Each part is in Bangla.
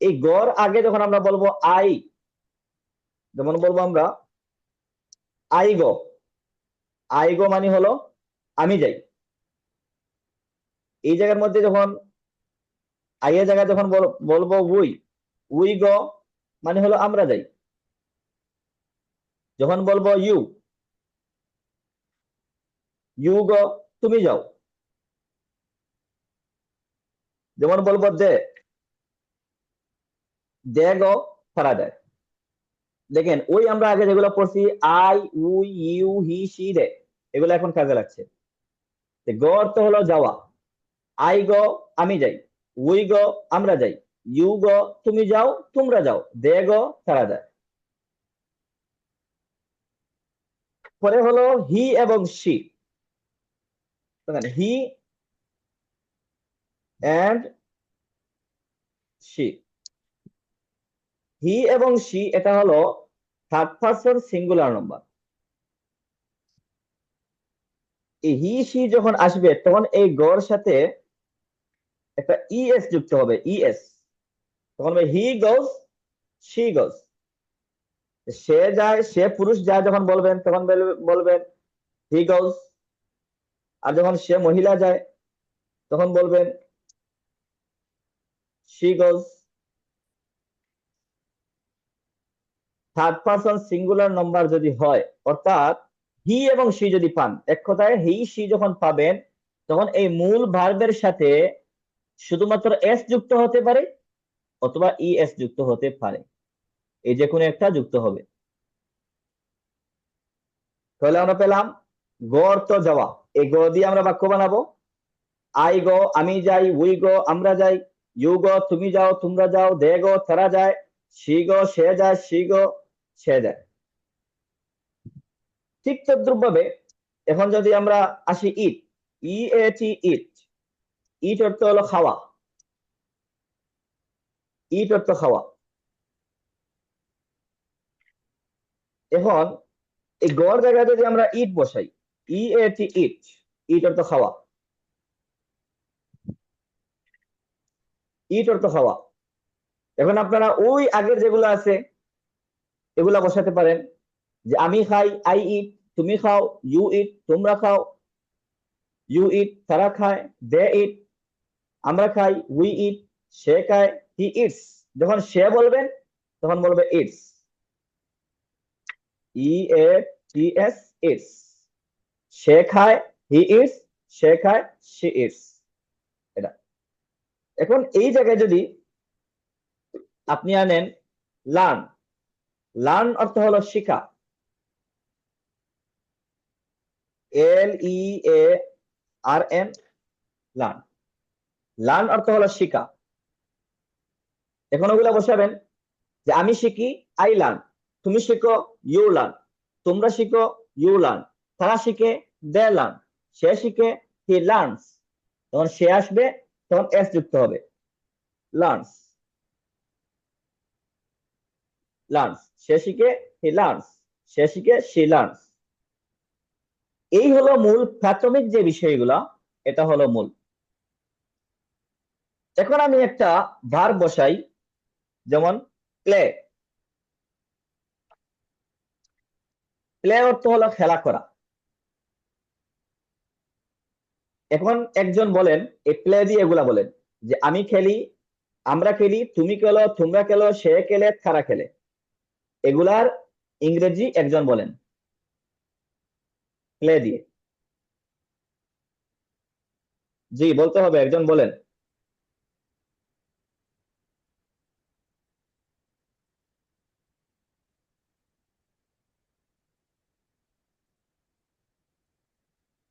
এই গড় আগে যখন আমরা বলব আই, যেমন বলব আমরা, আই গো আই গো মানে হলো আমি যাই। এই জায়গার মধ্যে যখন আইয়ের জায়গায় যখন বলব উই উই গো মানে হলো আমরা যাই। যখন বলব ইউ ইউ গো, তুমি যাও। যেমন বলব দে দে গো দেয় দেখেন, ওই আমরা আগে যেগুলো পড়ছি I we you he she they এগুলো এখন কাজে লাগছে। গ অর্থ হলো যাওয়া। আই গো আমি যাই। উই গো আমরা যাই। ইউ গো তুমি যাও, তোমরা যাও। দে গো তারা যায় পরে হলো হি এবং she he and she he এবং সি এটা হলো third person singular number he she যখন আসবে, তখন এই গড় সাথে একটা ইএস যুক্ত হবে ইএস তখন হি গোস সি গোস সে যায়, সে পুরুষ যায় যখন বলবেন, তখন বলবে- বলবেন হি গোস আর যখন সে মহিলা যায়, তখন বলবেন she goes third person singular number যদি হয়, অর্থাৎ হি এবং সি যদি পান, এক কথায় হি সি যখন পাবেন, তখন এই মূল ভার্বের সাথে শুধুমাত্র এস যুক্ত হতে পারে অথবা ই এস যুক্ত হতে পারে। এই যে কোনো একটা যুক্ত হবে। তাহলে আমরা পেলাম গ অর্থ যাওয়া। এই গ দিয়ে আমরা বাক্য বানাবো। আই গো, আমি যাই উই গো, আমরা যাই ইউ গো, তুমি যাও, তোমরা যাও দে গো, তারা যায় সি গো, সে যায় সি গো সে দেয়। ঠিক তদ্রুপভাবে এখন যদি আমরা আসি ইট ই এ টি ইট। ইট অর্থ হলো খাওয়া ইট অর্থ খাওয়া এখন এই গড় জায়গায় যদি আমরা ইট বসাই ই এ টি ইট। ইট অর্থ খাওয়া ইট অর্থ খাওয়া এখন আপনারা ওই আগের যেগুলো আছে এগুলা বসাতে পারেন যে আমি খাই আই ইট তুমি খাও ইউ ইট তোমরা খাও ইউ ইট তারা খায় দে ইট আমরা খাই উই ইট সে খায় হি ইটস যখন সে বলবেন, তখন বলবে eats E A T S eats সে খায় হি ইটস সে খায় সি ইটস এটা। এখন এই জায়গায় যদি আপনি আনেন লার্ন লার্ন অর্থ হলো শিখা। L E A R N learn learn অর্থ হলো শিখা। এখন ওগুলা বসাবেন যে আমি শিখি, আই লার্ন তুমি শিখো, ইউ লার্ন তোমরা শিখো, ইউ লার্ন তারা শিখে, দে লার্ন সে শিখে, হি লার্নস তখন সে আসবে, তখন এস যুক্ত হবে। লার্নস লার্নস সে শিখে হি লার্নস সে শিখে সি লার্নস এই হলো মূল প্রাথমিক যে বিষয়গুলা, এটা হলো মূল। এখন আমি একটা ভার বসাই, যেমন প্লে প্লে অর্থ হলো খেলা করা। এখন একজন বলেন, এই প্লে দিয়ে এগুলা বলেন, যে আমি খেলি, আমরা খেলি, তুমি খেলো, তোমরা খেলো, সে খেলে, তারা খেলে। এগুলার ইংরেজি একজন বলেন। প্লে দিয়ে। জি, বলতে হবে, একজন বলেন।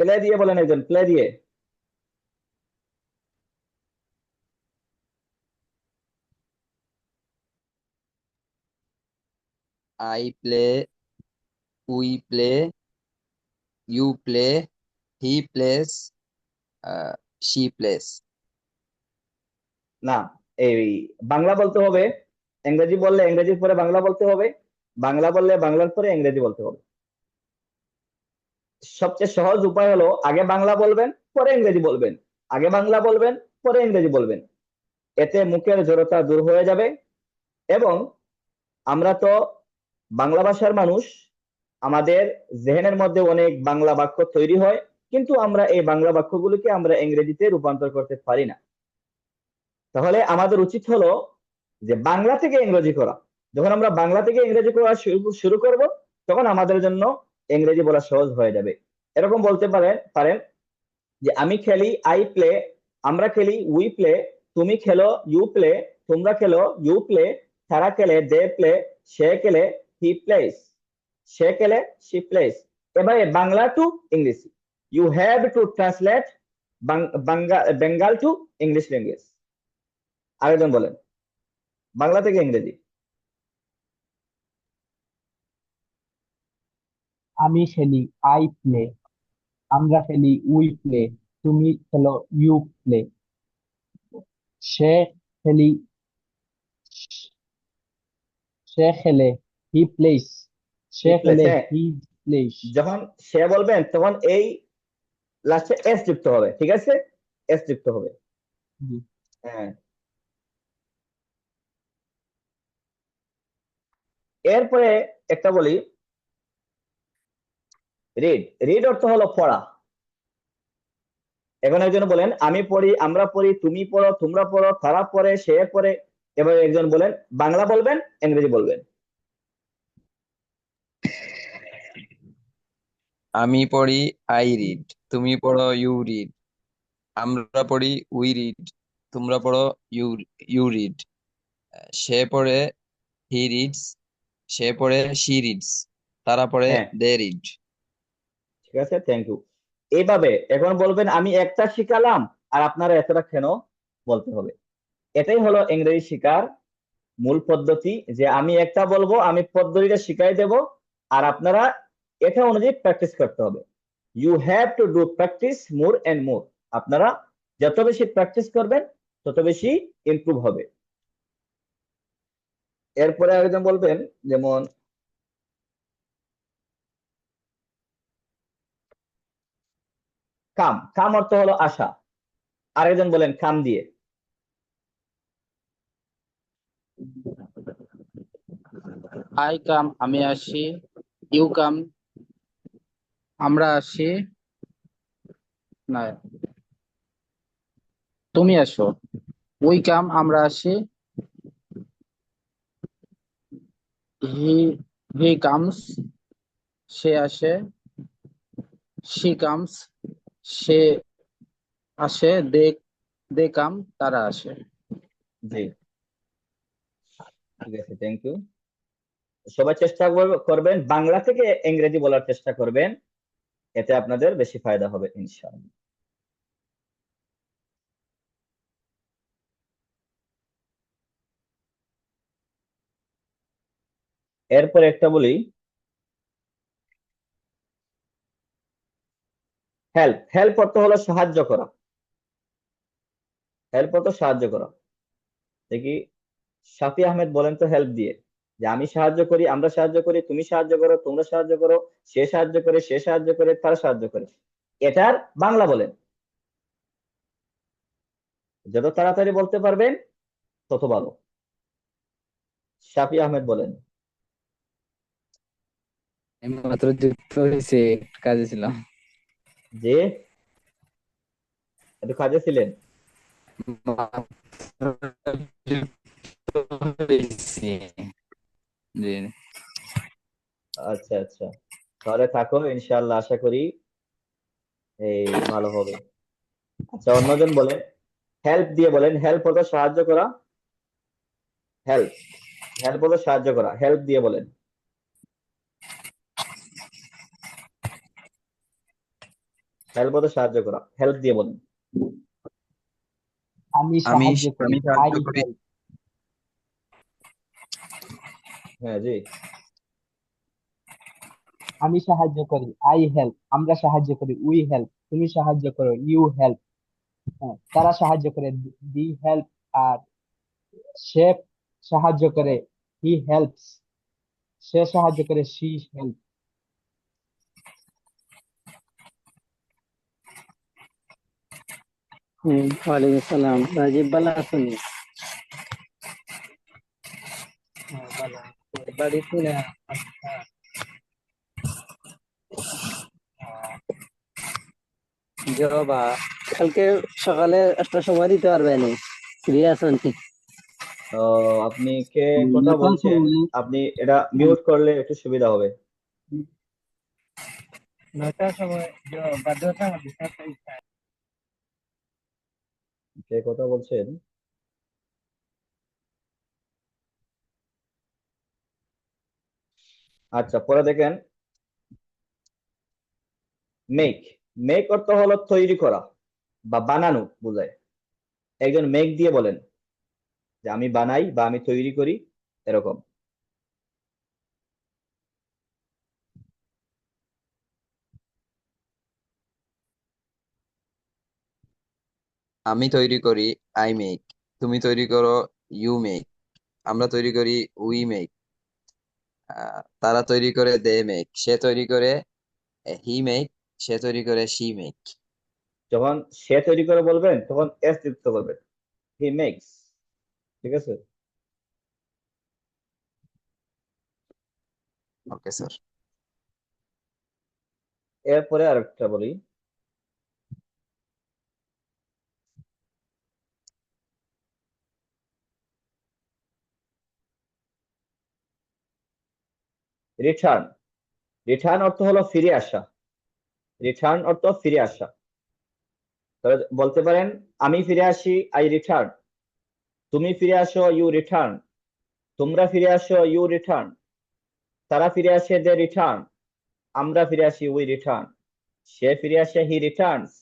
প্লে দিয়ে বলেন একজন প্লে দিয়ে। I play we play you play he plays she plays. না, এই বাংলা বলতে হবে, ইংরেজি বললে ইংরেজির পরে বাংলা বলতে হবে, বাংলা বললে বাংলার পরে ইংরেজি বলতে হবে। সবচেয়ে সহজ উপায় হলো, আগে বাংলা বলবেন, পরে ইংরেজি বলবেন। আগে বাংলা বলবেন, পরে ইংরেজি বলবেন। এতে মুখের জড়তা দূর হয়ে যাবে এবং আমরা তো বাংলা ভাষার মানুষ আমাদের জেহেনের মধ্যে অনেক বাংলা বাক্য তৈরি হয়, কিন্তু আমরা এই বাংলা বাক্যগুলোকে আমরা ইংরেজিতে রূপান্তর করতে পারি না। তাহলে আমাদের উচিত হলো যে বাংলা থেকে ইংরেজি করা। যখন আমরা বাংলা থেকে ইংরেজি করা শুরু- করব, তখন আমাদের জন্য ইংরেজি বলা সহজ হয়ে যাবে। এরকম বলতে পারেন পারেন যে আমি খেলি, আই প্লে, আমরা খেলি, উই প্লে, তুমি খেলো, ইউ প্লে, তোমরা খেলো, ইউ প্লে, তারা খেলে, দে প্লে, সে খেলে হি প্লেস সে খেলে শি প্লেস এবারে Bangla to English you have to translate Bengal to English language আরেকজন বলেন। বাংলা থেকে ইংরেজি। আমি খেলি আই প্লে আমরা খেলি উই প্লে তুমি খেলো ইউ প্লে সে খেলি, সে খেলে হি প্লেস সে হ্যাঁ। হি প্লেস যখন সে বলবেন তখন এই লাস্টে এস যুক্ত হবে ঠিক আছে? এস যুক্ত হবে। হ্যাঁ। এরপরে একটা বলি। রিড রিড অর্থ হলো পড়া। এখন একজন বলেন আমি পড়ি আমরা পড়ি তুমি পড়ো তোমরা পড়ো তারা পড়ে সে পড়ে। এবার একজন বলেন বাংলা বলবেন ইংরেজি বলবেন। আমি পড়ি আই রিড তুমি পড়ো ইউ রিড আমরা পড়ি উই রিড তোমরা পড়ো ইউ ইউ রিড সে পড়ে হি রিডস সে পড়ে শি রিডস তারা পড়ে হ্যাঁ। দে রিড ঠিক আছে থ্যাংক ইউ এইভাবে এখন বলবেন আমি একটা শিখালাম আর আপনারা এতটা কেন বলতে হবে? এটাই হলো ইংরেজি শিকার মূল পদ্ধতি যে আমি একটা বলব আমি পদ্ধতিটা শিখাই দেব আর আপনারা এটা অনুযায়ী প্র্যাকটিস করতে হবে। You have to do practice more and more আপনারা যত বেশি প্র্যাকটিস করবেন, তত বেশি ইমপ্রুভ হবে। এরপরে আরেকজন বলবেন, যেমন, কাম। কাম অর্থ হলো আশা। আরেকজন বলেন, কাম দিয়ে। আই কাম আমি আসি। ইউ কাম আমরা আসি। না। তুমি আসো। উই কাম, আমরা আসি। হি হি কামস, সে আসে। শি কামস, সে আসে। দে দে কাম, তারা আসে। থ্যাংক ইউ সবাই চেষ্টা কর- করবেন। বাংলা থেকে ইংরেজি বলার চেষ্টা করবেন। এতে আপনাদের বেশি ফায়দা হবে, ইনশাআল্লাহ। এরপর একটা বলি হেল্প হেল্প অর্থ হলো সাহায্য করা। হেল্প অর্থ সাহায্য করা। দেখি, শাফি আহমেদ বলেন তো হেল্প দিয়ে। যে আমি সাহায্য করি আমরা সাহায্য করি তুমি সাহায্য করো তোমরা সাহায্য করো সে সাহায্য করে সে সাহায্য করে তারা সাহায্য করে। এটার বাংলা বলেন। যত তাড়াতাড়ি বলতে পারবেন তত ভালো। শাফি আহমেদ বলেন। মাত্র যুক্ত হয়েছে কাজে ছিলাম। যে? একটু কাজে ছিলেন? মাত্র যুক্ত হয়েছে। জি। আচ্ছা আচ্ছা। তাহলে থাকো ইনশাআল্লাহ আশা করি এই ভালো হবে। আচ্ছা অন্যজন বলেন। হেল্প দিয়ে বলেন। হেল্প হলো সাহায্য করা। হেল্প হেল্প হলো সাহায্য করা। হেল্প দিয়ে বলেন। হেল্প হলো সাহায্য করা। হেল্প দিয়ে বলেন। আমি আমি সাহায্য করি আমি আই সাহায্য করি হেল্প হ্যাঁ জি। আমি সাহায্য করি আই হেল্প আমরা সাহায্য করি উই হেল্প তুমি সাহায্য করো ইউ হেল্প হ্যাঁ তারা সাহায্য করে দি হেল্প আর সে সাহায্য করে হি হেল্পস সে সাহায্য করে শি হেল্প হুম ওয়ালাইকুম সালাম রাজীব ভালো আছেন? হ্যাঁ, ভালো। বাড়িতে না আচ্ছা জবা কালকে সকালে একটা সময় দিতে পারবে না ফ্রি আছেন তো আপনি কে কথা বলছেন? আপনি এটা মিউট করলে একটু সুবিধা হবে। নয়টার সময় বাধ্যতা আমাদের কে কথা বলছেন? আচ্ছা পরে দেখেন। মেক মেক অর্থ হলো তৈরি করা বা বানানো বোঝায়। একজন মেক দিয়ে বলেন যে আমি বানাই বা আমি তৈরি করি, এরকম। আমি তৈরি করি আই মেক তুমি তৈরি করো ইউ মেক আমরা তৈরি করি উই মেক তারা তৈরি করে দে মেক সে তৈরি করে হি মেক সে তৈরি করে শি মেক যখন সে তৈরি করে বলবেন তখন এস যুক্ত করবেন। হি মেক্স ঠিক আছে? ওকে স্যার এরপরে আরেকটা বলি। রিটার্ন রিটার্ন অর্থ হলো ফিরে আসা। রিটার্ন অর্থ ফিরে আসা। তাহলে বলতে পারেন, আমি ফিরে আসি আই রিটার্ন তুমি ফিরে আসো ইউ রিটার্ন তোমরা ফিরে আসো ইউ রিটার্ন তারা ফিরে আসে দে রিটার্ন আমরা ফিরে আসি উই রিটার্ন সে ফিরে আসে হি রিটার্নস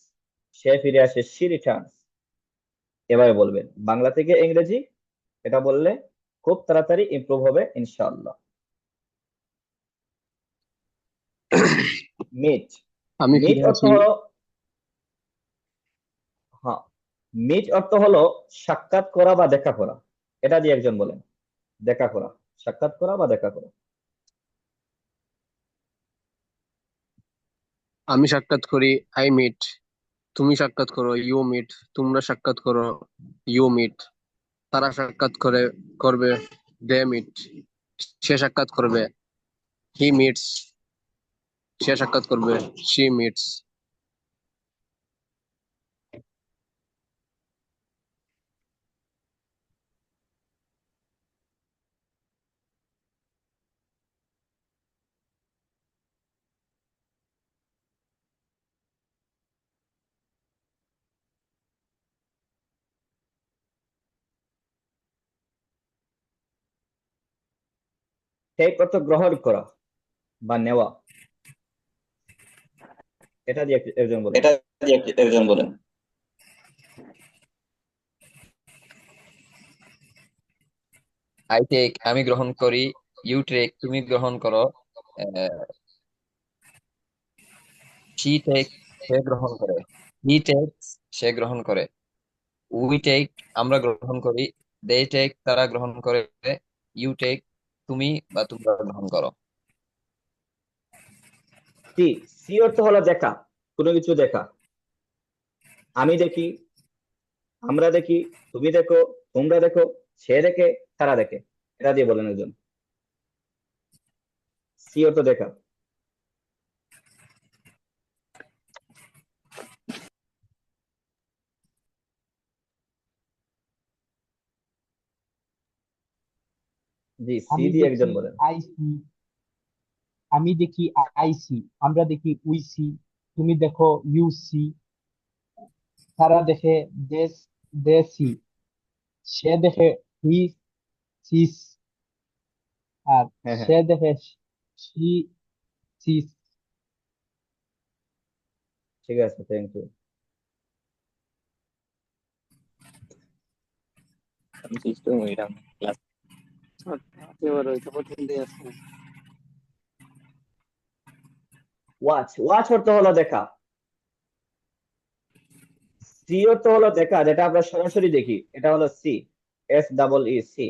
সে ফিরে আসে সি রিটার্নস এভাবে বলবেন। বাংলা থেকে ইংরেজি, এটা বললে খুব তাড়াতাড়ি ইমপ্রুভ হবে, ইনশাআল্লাহ। মিট। আমি মিট অর্থ হলো হ্যাঁ। মিট অর্থ হলো সাক্ষাৎ করা বা দেখা করা এটা দিয়ে একজন বলেন। দেখা করা সাক্ষাৎ করা বা দেখা করা আমি সাক্ষাৎ করি আই মিট। তুমি সাক্ষাৎ করো ইউ মিট। তোমরা সাক্ষাৎ করো ইউ মিট। তারা সাক্ষাৎ করে করবে দে মিট। সে সাক্ষাৎ করবে হি মিটস। সে সাক্ষাৎ করবে। শি মিটস টেক অর্থ গ্রহণ করা বা নেওয়া। এটা দিয়ে একজন বলেন। এটা দিয়ে একজন বলেন। আই টেক আমি গ্রহণ করি ইউ টেক তুমি গ্রহণ করো শি টেক সে গ্রহণ করে। হি টেক সে গ্রহণ করে। উই টেক আমরা গ্রহণ করি। দে টেক তারা গ্রহণ করে। ইউ টেক তুমি বা তোমরা গ্রহণ করো। সি সি অর্থ হলো দেখা কোনো কিছু দেখা। আমি দেখি আমরা দেখি তুমি দেখো তোমরা দেখো সে দেখে তারা দেখে। এটা দিয়ে বলেন একজন। সি অর্থ দেখা। জি সি দিয়ে একজন বলেন। আই সি আমি দেখি আই সি আমরা দেখি উই সি তুমি দেখো ইউ সি তারা দেখে দে দে সি সে দেখে হি সিস আর হ্যাঁ হ্যাঁ। সে দেখে সি সিস ঠিক আছে থ্যাংক ইউ সিস্টেম এরকম ক্লাস এবার ওইটা পর্যন্ত আছে ওয়াচ ওয়াচ অর্থ হলো দেখা সি অর্থ হলো দেখা যেটা আমরা সরাসরি দেখি, এটা হলো C S double E C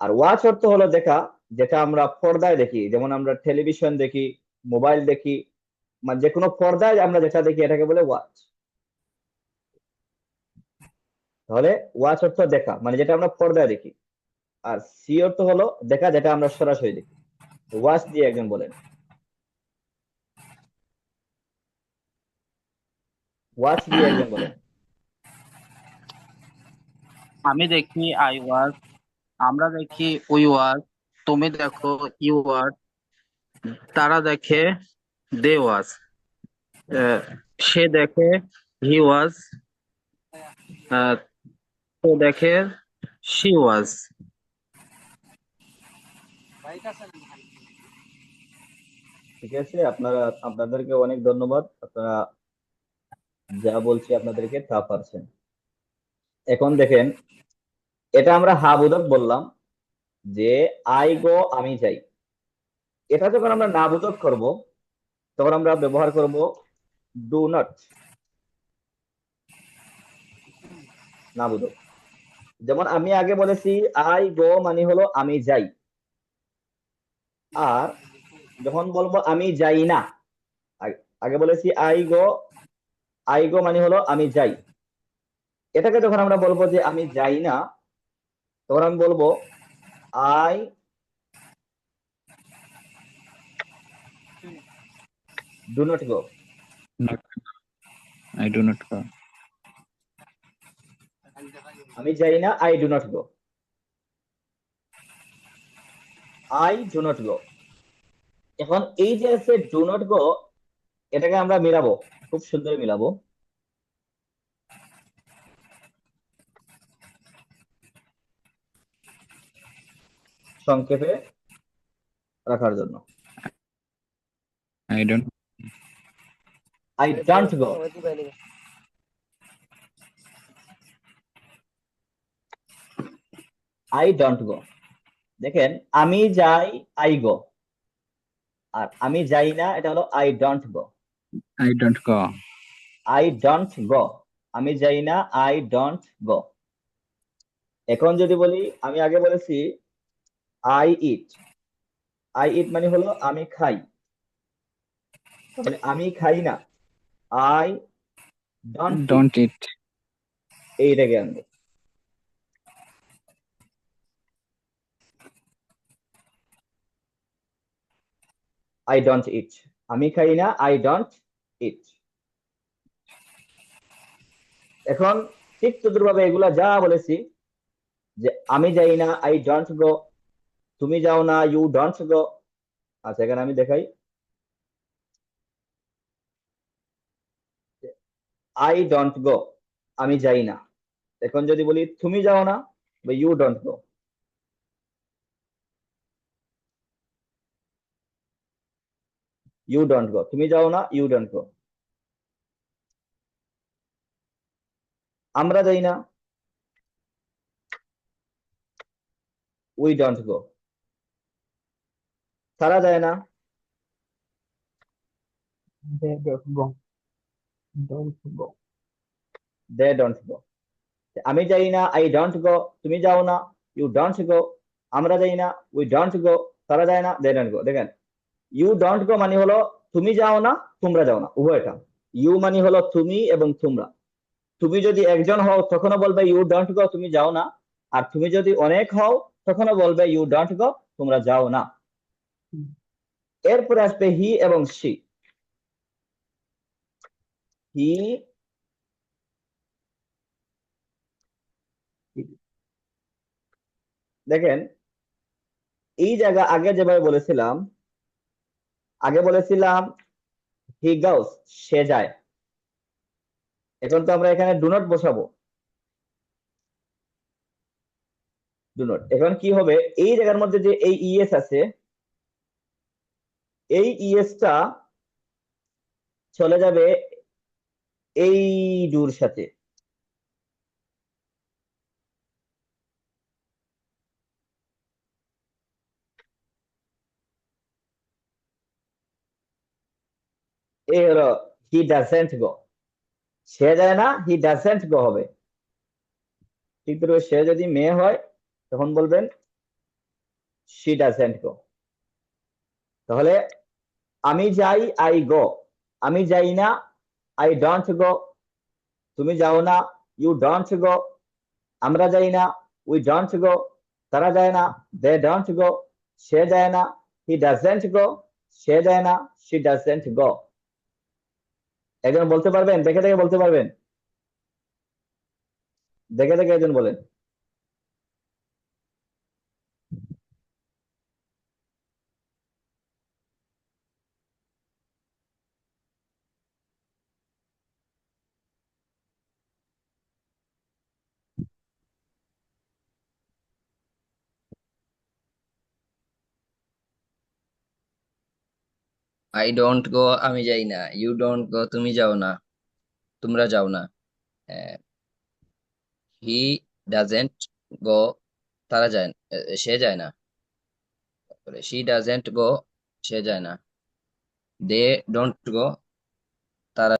R watch অর্থ হলো দেখা যেটা আমরা পর্দায় দেখি, যেমন আমরা টেলিভিশন দেখি মোবাইল দেখি মানে যে কোনো পর্দায় আমরা যেটা দেখি, এটাকে বলে ওয়াচ তাহলে ওয়াচ অর্থ দেখা মানে যেটা আমরা পর্দায় দেখি। আর সি অর্থ হলো দেখা যেটা আমরা সরাসরি দেখি। ওয়াচ দিয়ে একজন বলেন। ওয়াচ দিয়ে একজন বলেন আমি দেখি আই ওয়াজ আমরা দেখি উই ওয়াজ তুমি দেখো ইউ ওয়ার তারা দেখে দে ওয়াজ সে দেখে হি ওয়াজ সে দেখে শি ওয়াজ ঠিক আছে আপনারা আপনাদেরকে অনেক ধন্যবাদ। আপনারা যা বলছি আপনাদেরকে তা পারছেন। এখন দেখেন, এটা আমরা হা বোধক বললাম যে আই গো আমি যাই। এটা যখন আমরা না বোধক করব, তখন আমরা ব্যবহার করব ডু নট। না বোধক যেমন আমি আগে বলেছি আই গো মানে হলো আমি যাই। আর যখন বলব আমি যাই না, আগে- বলেছি আই গো আই গো মানে হলো আমি যাই। এটাকে যখন আমরা বলব যে আমি যাই না তখন আমি বলব I do not go I do not go. আমি যাই না I do not go I do not go এখন এই যে আছে ডু নট গো এটাকে আমরা মিলাবো। খুব সুন্দর মিলাবো। সংক্ষেপে রাখার জন্য। I don't. I don't go I don't go দেখেন আমি যাই আই গো আর আমি যাই না এটা হলো I don't go I don't go. I don't go আমি যাই না আই ডোন্ট গো এখন যদি বলি আমি আগে বলেছি আই ইট আই ইট মানে হলো আমি খাই। তাহলে আমি খাই না। I don't Don't eat. এইটাকে আনব আই ডোন্ট ইট আমি খাই না আই ডোন্ট এখন ঠিক তদ্রুপভাবে এগুলা যা বলেছি, যে আমি যাই না আই ডোন্ট গো তুমি যাও না ইউ ডোন্ট গো আচ্ছা এখানে আমি দেখাই। আই ডোন্ট গো আমি যাই না। এখন যদি বলি, তুমি যাও না you don't go you don't go তুমি যাও না ইউ ডোন্ট গো আমরা যাই না উই ডোন্ট গো তারা যায় না they don't go. Don't go. They don't go আমি যাই না আই ডোন্ট গো তুমি যাও না ইউ ডোন্ট গো আমরা যাই না উই ডোন্ট গো তারা যায় না দে ডোন্ট গো দেখেন ইউ ডোন্ট গো মানে হলো তুমি যাও না, তোমরা যাও না। উভয়টা ইউ মানে হলো তুমি এবং তোমরা। তুমি যদি একজন হও, তখনও বলবে ইউ ডোন্ট গো তুমি যাও না। আর তুমি যদি অনেক হও, তখনও বলবে ইউ ডোন্ট গো তোমরা যাও না। এরপরে আসবে হি এবং সি হি দেখেন, এই জায়গা আগে যেভাবে বলেছিলাম আগে বলেছিলাম হি গাউস সে যায়। এখন তো আমরা এখানে ডু নট বসাবো। ডু নট এখন কি হবে? এই জায়গার মধ্যে যে এই ইএস আছে, এই ইএসটা চলে যাবে এই ডুর সাথে। এই হলো হি গো সে যায় না হি গো হবে। ঠিক সে যদি মেয়ে হয়, তখন বলবেন গো তাহলে, আমি যাই আই গো আমি যাই না আই ডোন্ট গো তুমি যাও না ইউ ডোন্ট গো আমরা যাই না উই ডোন্ট গো তারা যায় না দে ডোন্ট গো সে যায় না হি ডাজেন্ট গো সে যায় না শি ডাজেন্ট গো একজন বলতে পারবেন? দেখে দেখে বলতে পারবেন? দেখে দেখে একজন বলেন। আই ডোন্ট গো আমি যাই না। ইউ ডোন্ট গো তুমি যাও না। তোমরা যাও না। হি ডাজেন্ট গো তারা যায় সে যায় না। শি ডাজেন্ট গো সে যায় না। দে ডোন্ট গো তারা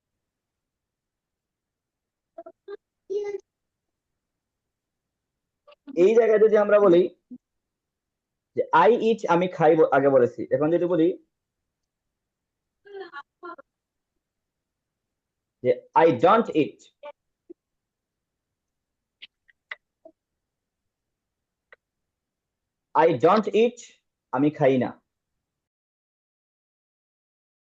এই জায়গায় যদি আমরা বলি যে আই ইট আমি খাই আগে বলেছি। এখন যদি বলি যে I don't eat I don't eat আমি খাই না